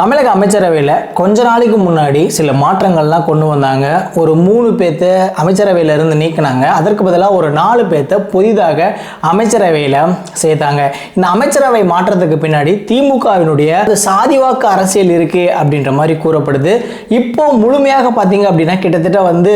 தமிழக அமைச்சரவையில் கொஞ்ச நாளைக்கு முன்னாடி சில மாற்றங்கள்லாம் கொண்டு வந்தாங்க. ஒரு மூணு பேர்த்த அமைச்சரவையில் இருந்து நீக்கினாங்க. அதற்கு பதிலாக ஒரு நாலு பேர்த்த புதிதாக அமைச்சரவையில் சேர்த்தாங்க. இந்த அமைச்சரவை மாற்றத்துக்கு பின்னாடி திமுகவினுடைய சாதிவாக்கு அரசியல் இருக்குது அப்படின்ற மாதிரி கூறப்படுது. இப்போ முழுமையாக பார்த்தீங்க அப்படின்னா கிட்டத்தட்ட வந்து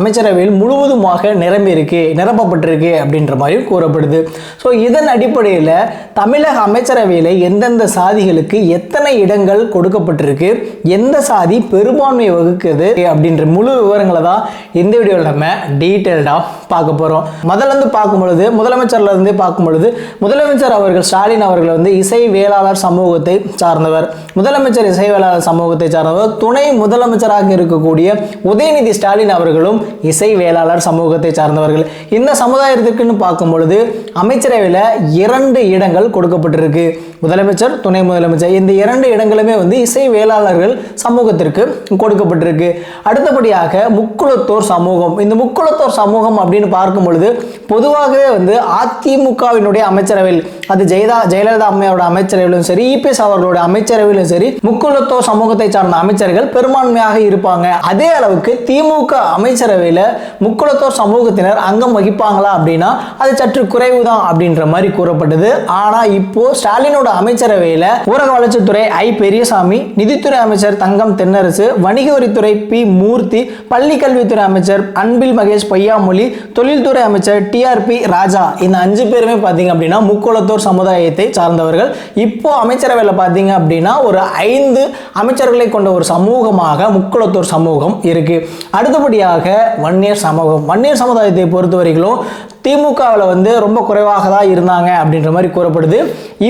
அமைச்சரவையில் முழுவதுமாக நிரம்பி இருக்கு நிரப்பப்பட்டிருக்கு அப்படின்ற மாதிரி கூறப்படுது. ஸோ இதன் அடிப்படையில் தமிழக அமைச்சரவையில் எந்தெந்த சாதிகளுக்கு எத்தனை இடங்கள் கொடுக்கப்பட்டிருக்கு. எந்த சாதி பெரும்பான்மை வகுக்குது அப்படின்ற முழு விவரங்களை தான் இந்த வீடியோவில் நம்ம டீட்டெயில்டாக பார்க்க போகிறோம் முதல்ல பார்க்கும் பொழுது முதலமைச்சர்ல இருந்து பார்க்கும் பொழுது முதலமைச்சர் அவர்கள் ஸ்டாலின் அவர்கள் வந்து இசை வேளாளர் சமூகத்தை சார்ந்தவர். முதலமைச்சர் இசை வேளாளர் சமூகத்தை சார்ந்தவர். துணை முதலமைச்சராக இருக்கக்கூடிய உதயநிதி ஸ்டாலின் அவர்களும் இசை வேளாளர் சமூகத்தை சார்ந்தவர்கள். இந்த சமுதாயத்திற்குன்னு பார்க்கும் பொழுது அமைச்சரவையில் இரண்டு இடங்கள் கொடுக்கப்பட்டிருக்கு. முதலமைச்சர் துணை முதலமைச்சர் இந்த இரண்டு இடங்களுமே வந்து இசை வேளாளர்கள் சமூகத்திற்கு கொடுக்கப்பட்டிருக்கு. அடுத்தபடியாக முக்குளத்தோர் சமூகம். இந்த முக்குளத்தோர் சமூகம் அப்படின்னு பார்க்கும் பொழுது பொதுவாகவே வந்து அதிமுகவினுடைய அமைச்சரவையில் அது ஜெயதா ஜெயலலிதா அம்மையோட அமைச்சரவையிலும் சரி இபிஎஸ் அவர்களோட அமைச்சரவையிலும் சரி முக்குளத்தோர் சமூகத்தை சார்ந்த அமைச்சர்கள் பெரும்பான்மையாக இருப்பாங்க. அதே அளவுக்கு திமுக அமைச்சரவையில் முக்குளத்தோர் சமூகத்தினர் அங்கம் வகிப்பாங்களா அப்படின்னா அது சற்று குறைவு தான் அப்படின்ற மாதிரி கூறப்பட்டது. ஆனா இப்போ ஸ்டாலினோட அமைச்சரவையில் ஊரக வளர்ச்சித்துறை ஐ பெரியசாமி நிதித்துறை அமைச்சர் தங்கம் தென்னரசு வணிக வரித்துறை பி மூர்த்தி பள்ளி கல்வித்துறை அமைச்சர் அன்பில் மகேஷ் பொய்யாமொழி தொழில்துறை அமைச்சர் டிஆர்பி ராஜா. இந்த அஞ்சு பேருமே பார்த்தீங்க அப்படின்னா முக்குளத்தோர் சமுதாயத்தை சார்ந்தவர்கள். இப்போ அமைச்சரவையில் பார்த்தீங்க அப்படின்னா ஒரு ஐந்து அமைச்சர்களை கொண்ட ஒரு சமூகமாக முக்குளத்தோர் சமூகம் இருக்கு. அடுத்தபடியாக வன்னியர் சமூகம். வன்னியர் சமுதாயத்தை பொறுத்த வரைக்கும் திமுகவில் வந்து ரொம்ப குறைவாக தான் இருந்தாங்க அப்படின்ற மாதிரி கூறப்படுது.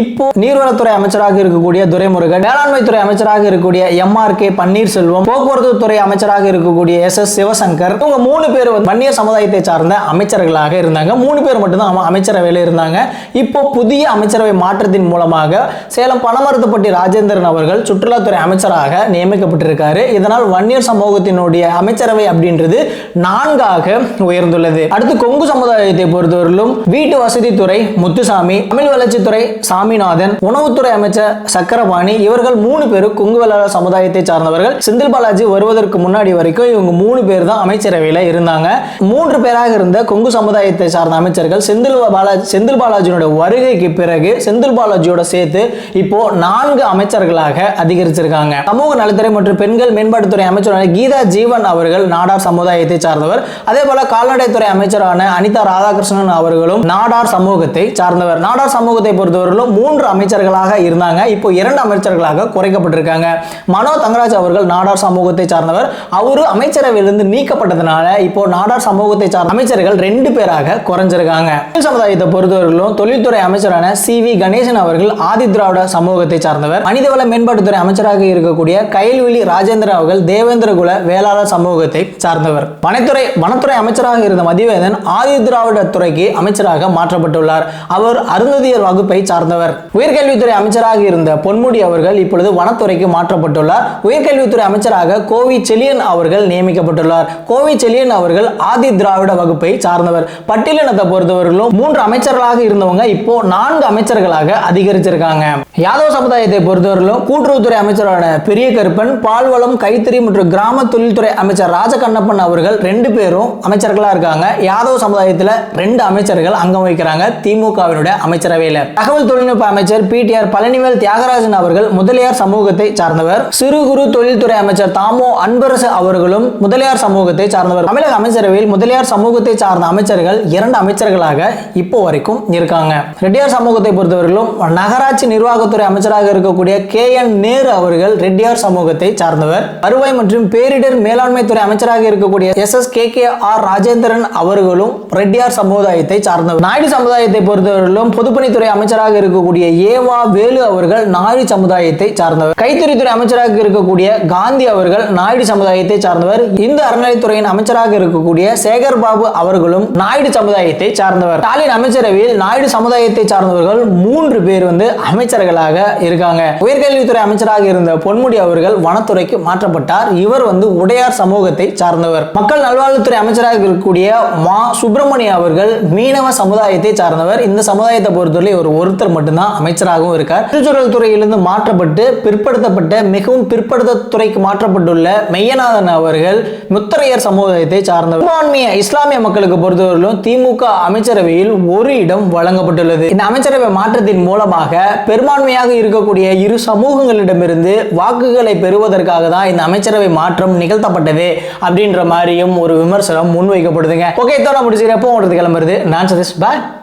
இப்போ நீர்வளத்துறை அமைச்சராக இருக்கக்கூடிய துரைமுருகன் வேளாண்மை துறை அமைச்சராக இருக்கக்கூடிய எம்ஆர் கே பன்னீர்செல்வம் போக்குவரத்து துறை அமைச்சராக இருக்கக்கூடிய எஸ் எஸ் சிவசங்கர் இவங்க மூணு பேர் வந்து வன்னியர் சமுதாயத்தை சார்ந்த அமைச்சர்களாக இருந்தாங்க. மூணு பேர் மட்டும்தான் அமைச்சரவையில் இருந்தாங்க. இப்போ புதிய அமைச்சரவை மாற்றத்தின் மூலமாக சேலம் பணமருத்துப்பட்டி ராஜேந்திரன் அவர்கள் சுற்றுலாத்துறை அமைச்சராக நியமிக்கப்பட்டிருக்காரு. இதனால் வன்னியர் சமூகத்தினுடைய அமைச்சரவை அப்படின்றது நான்காக உயர்ந்துள்ளது. அடுத்து கொங்கு சமுதாயத்தை பொறுத்தவரையிலும் வீட்டு வசதித்துறை முத்துசாமி தமிழ் வளர்ச்சித்துறை சாமிநாதன் உணவுத்துறை அமைச்சர் சக்கரபாணி இவர்கள் மூணு பேரும் கொங்கு வேளாளர் சமுதாயத்தை சார்ந்தவர்கள். செந்தில் பாலாஜி வருவதற்கு முன்னாடி வரைக்கும் இவங்க மூணு பேர் தான் அமைச்சரவையில் இருந்தாங்க. மூன்று பேராக இருந்த கொங்கு சமுதாயத்தை சார்ந்த அமைச்சர்கள் செந்தில் பாலாஜி செந்தில் பாலாஜியோட வருகைக்கு பிறகு செந்தில் பாலாஜியோட சேர்த்து இப்போ நான்கு அமைச்சர்களாக அதிகரிச்சிருக்காங்க. சமூக நலத்துறை மற்றும் பெண்கள் மேம்பாட்டுத்துறை அமைச்சரான கீதா ஜீவன் அவர்கள் நாடார் சமுதாயத்தை சார்ந்தவர். அதே போல கால்நடைத்துறை அமைச்சரான அனிதா ராதா ராதாகிருஷ்ணன் அவர்களும் நாடார் சமூகத்தை சார்ந்தவர். நாடார் சமூகத்தை பொறுத்தவரையிலும் மூன்று அமைச்சர்களாக இருந்தாங்க. இப்போ இரண்டு அமைச்சர்களாக குறைக்கப்பட்டிருக்காங்க. மனோ தங்கராஜ் அவர்கள் நாடார் சமூகத்தை சார்ந்தவர். அவரு அமைச்சரவையிலிருந்து நீக்கப்பட்டதுனால இப்போ நாடார் சமூகத்தை சார்ந்த அமைச்சர்கள் ரெண்டு பேராக குறைஞ்சிருக்காங்க. சமுதாயத்தை பொறுத்தவரையிலும் தொழில்துறை அமைச்சரான சி வி கணேசன் அவர்கள் ஆதி திராவிட சமூகத்தை சார்ந்தவர். மனிதவள மேம்பாட்டுத்துறை அமைச்சராக இருக்கக்கூடிய கயல்விழி ராஜேந்திர அவர்கள் தேவேந்திர குல வேளாளர் சமூகத்தை சார்ந்தவர். வனத்துறை வனத்துறை அமைச்சராக இருந்த மதிவேதன் ஆதி திராவிட துறைக்கு அமைச்சராக மாற்றப்பட்டுள்ளார். அவர் அருந்ததியர் வகுப்பை சார்ந்தவர். உயர்கல்வித்துறை அமைச்சராக இருந்த பொன்முடி அவர்கள் இப்பொழுது வனத்துறைக்கு மாற்றப்பட்டுள்ளார். உயர்கல்வித்துறை அமைச்சராக கோவி செலியன் அவர்கள் நியமிக்கப்பட்டுள்ளார். கோவி செலியன் அவர்கள் ஆதி திராவிட வகுப்பை சார்ந்தவர். பட்டியலினத்தை பொறுத்தவர்களும் மூன்று அமைச்சர்களாக இருந்தவங்க இப்போ நான்கு அமைச்சர்களாக அதிகரிச்சிருக்காங்க. யாதவ சமுதாயத்தை பொறுத்தவரையிலும் கூட்டுறவுத்துறை அமைச்சரான பெரிய கருப்பன் பால்வளம் கைத்தறி மற்றும் கிராம தொழில்துறை அமைச்சர் ராஜகண்ணப்பன் அவர்கள் ரெண்டு பேரும் அமைச்சர்களாக இருக்காங்க. யாதவ சமுதாயத்தில் ரெண்டு அமைச்சர்கள் அங்கம் வகிக்கிறாங்க. திமுகவினுடைய அமைச்சரவையில். தகவல் தொழில்நுட்ப அமைச்சர் பிடிஆர் பழனிவேல் தியாகராஜன் அவர்கள் முதலியார் சமூகத்தை சார்ந்தவர். சிறு குறு தொழில்துறை அமைச்சர் தாமோ அன்பரசு அவர்களும் முதலியார் சமூகத்தை சார்ந்தவர். தமிழக அமைச்சரவையில் முதலியார் சமூகத்தை சார்ந்த அமைச்சர்கள் இரண்டு அமைச்சர்களாக இப்போ வரைக்கும் இருக்காங்க. ரெட்டியார் சமூகத்தை பொறுத்தவரையிலும் நகராட்சி நிர்வாகத்துறை அமைச்சராக இருக்கக்கூடிய கே என் நேரு அவர்கள் ரெட்டியார் சமூகத்தை சார்ந்தவர். வருவாய் மற்றும் பேரிடர் மேலாண்மை துறை அமைச்சராக இருக்கக்கூடிய S S K K R Rajendran அவர்களும் ரெட்டியார் சமுதாயத்தை சார்ந்தவர். நாயுடு சமுதாயத்தை பொறுத்தவரையிலும் பொதுப்பணித்துறை அமைச்சராக இருக்கக்கூடிய ஏவா வேலு அவர்கள் நாயுடு சமுதாயத்தை சார்ந்தவர். கைத்தறித்துறை அமைச்சராக இருக்கக்கூடிய காந்தி அவர்கள் நாயுடு சமுதாயத்தை சார்ந்தவர். இந்து அறநிலைத்துறையின் அமைச்சராக இருக்கக்கூடிய சேகர் பாபு அவர்களும் நாயுடு சமுதாயத்தை சார்ந்தவர். ஸ்டாலின் அமைச்சரவையில் நாயுடு சமுதாயத்தை சார்ந்தவர்கள் மூன்று பேர் வந்து அமைச்சர்களாக இருக்காங்க. உயர்கல்வித்துறை அமைச்சராக இருந்த பொன்முடி அவர்கள் வனத்துறைக்கு மாற்றப்பட்டார். இவர் வந்து உடையார் சமூகத்தை சார்ந்தவர். மக்கள் நல்வாழ்வுத்துறை அமைச்சராக இருக்கக்கூடிய மா சுப்பிரமணிய அவர் அவர்கள் மீனவ சமுதாயத்தை சார்ந்தவர். இந்த சமுதாயத்தை பொறுத்தவரை ஒரு ஒருத்தர் மட்டும்தான் அமைச்சராகவும் இருக்கார். சுற்றுச்சூழல் துறையிலிருந்து மாற்றப்பட்டு பிற்படுத்தப்பட்ட மிகவும் பிற்படுத்த துறைக்கு மாற்றப்பட்டுள்ள மெய்யநாதன் அவர்கள் முத்தரையர் சமுதாயத்தை சார்ந்தவர். பெரும்பான்மைய இஸ்லாமிய மக்களுக்கு பொறுத்தவரையிலும் திமுக அமைச்சரவையில் ஒரு இடம் வழங்கப்பட்டுள்ளது. இந்த அமைச்சரவை மாற்றத்தின் மூலமாக பெரும்பான்மையாக இருக்கக்கூடிய இரு சமூகங்களிடமிருந்து வாக்குகளை பெறுவதற்காக தான் இந்த அமைச்சரவை மாற்றம் நிகழ்த்தப்பட்டது. அப்படின்ற மாதிரியும் ஒரு விமர்சனம் முன்வைக்கப்படுதுங்க. ஓகே இதோட முடிச்சுக்கிறப்போ உங்களுக்கு கிளம்புறது. நான் சதீஷ் பாய்